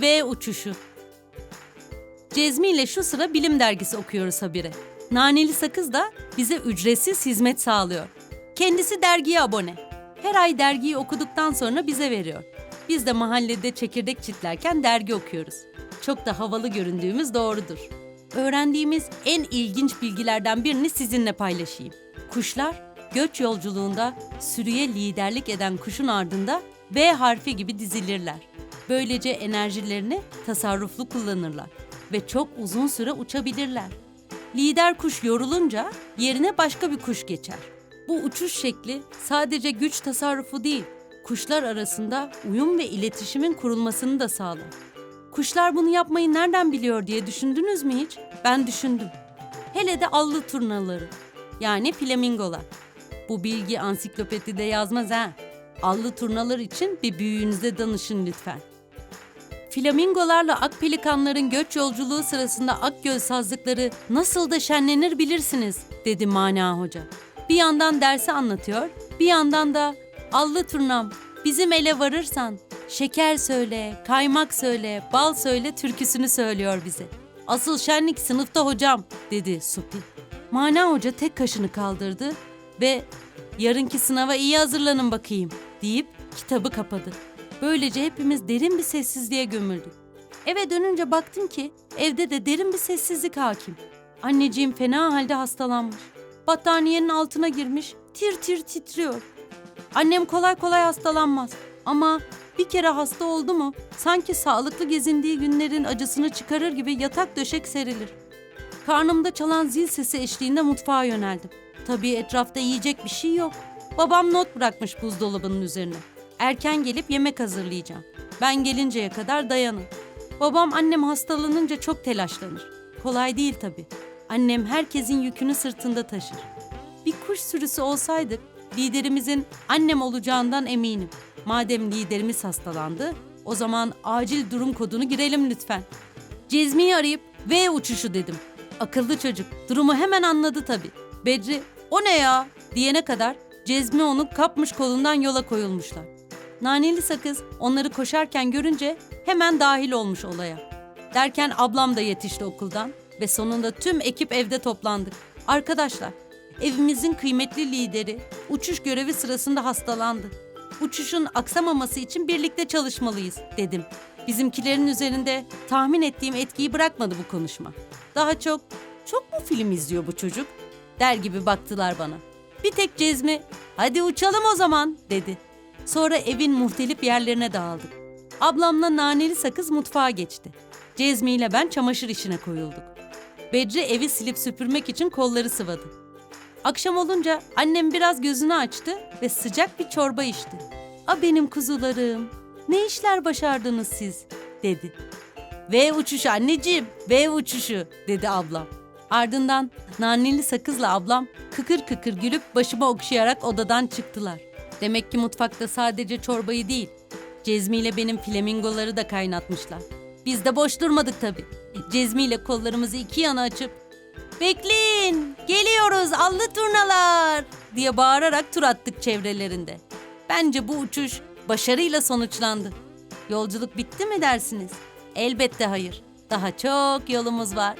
V uçuşu. Cezmi ile şu sıra bilim dergisi okuyoruz habire. Naneli Sakız da bize ücretsiz hizmet sağlıyor. Kendisi dergiye abone. Her ay dergiyi okuduktan sonra bize veriyor. Biz de mahallede çekirdek çitlerken dergi okuyoruz. Çok da havalı göründüğümüz doğrudur. Öğrendiğimiz en ilginç bilgilerden birini sizinle paylaşayım. Kuşlar göç yolculuğunda sürüye liderlik eden kuşun ardında V harfi gibi dizilirler. Böylece enerjilerini tasarruflu kullanırlar ve çok uzun süre uçabilirler. Lider kuş yorulunca yerine başka bir kuş geçer. Bu uçuş şekli sadece güç tasarrufu değil, kuşlar arasında uyum ve iletişimin kurulmasını da sağlar. Kuşlar bunu yapmayı nereden biliyor diye düşündünüz mü hiç? Ben düşündüm. Hele de allı turnaları. Yani flamingolar. Bu bilgi ansiklopedide yazmaz ha. Allı turnalar için bir büyüğünüze danışın lütfen. Flamingolarla ak pelikanların göç yolculuğu sırasında ak göz sazlıkları nasıl da şenlenir bilirsiniz, dedi Mana Hoca. Bir yandan dersi anlatıyor, bir yandan da allı turnam bizim ele varırsan şeker söyle, kaymak söyle, bal söyle türküsünü söylüyor bize. Asıl şenlik sınıfta hocam, dedi Supi. Mana Hoca tek kaşını kaldırdı ve yarınki sınava iyi hazırlanın bakayım deyip kitabı kapadı. Böylece hepimiz derin bir sessizliğe gömüldük. Eve dönünce baktım ki evde de derin bir sessizlik hakim. Anneciğim fena halde hastalanmış. Battaniyenin altına girmiş, tir tir titriyor. Annem kolay kolay hastalanmaz ama bir kere hasta oldu mu sanki sağlıklı gezindiği günlerin acısını çıkarır gibi yatak döşek serilir. Karnımda çalan zil sesi eşliğinde mutfağa yöneldim. Tabii etrafta yiyecek bir şey yok. Babam not bırakmış buzdolabının üzerine. Erken gelip yemek hazırlayacağım. Ben gelinceye kadar dayanın. Babam annem hastalanınca çok telaşlanır. Kolay değil tabii. Annem herkesin yükünü sırtında taşır. Bir kuş sürüsü olsaydık liderimizin annem olacağından eminim. Madem liderimiz hastalandı, o zaman acil durum kodunu girelim lütfen. Cezmi'yi arayıp V uçuşu dedim. Akıllı çocuk durumu hemen anladı tabii. Bedri o ne ya diyene kadar Cezmi onu kapmış kolundan yola koyulmuşlar. Naneli sakız onları koşarken görünce hemen dahil olmuş olaya. Derken ablam da yetişti okuldan ve sonunda tüm ekip evde toplandık. Arkadaşlar, evimizin kıymetli lideri uçuş görevi sırasında hastalandı. Uçuşun aksamaması için birlikte çalışmalıyız dedim. Bizimkilerin üzerinde tahmin ettiğim etkiyi bırakmadı bu konuşma. Daha çok, çok mu film izliyor bu çocuk? Der gibi baktılar bana. Bir tek Cezmi, hadi uçalım o zaman dedi. Sonra evin muhtelif yerlerine dağıldık. Ablamla naneli sakız mutfağa geçti. Cezmi ile ben çamaşır işine koyulduk. Bedri evi silip süpürmek için kolları sıvadı. Akşam olunca annem biraz gözünü açtı ve sıcak bir çorba içti. A benim kuzularım, ne işler başardınız siz, dedi. V uçuşu anneciğim, V uçuşu, dedi ablam. Ardından naneli sakızla ablam kıkır kıkır gülüp başıma okşayarak odadan çıktılar. Demek ki mutfakta sadece çorbayı değil, Cezmi ile benim flamingoları da kaynatmışlar. Biz de boş durmadık tabii. Cezmi ile kollarımızı iki yana açıp Bekleyin, geliyoruz allı turnalar diye bağırarak tur attık çevrelerinde. Bence bu uçuş başarıyla sonuçlandı. Yolculuk bitti mi dersiniz? Elbette hayır. Daha çok yolumuz var.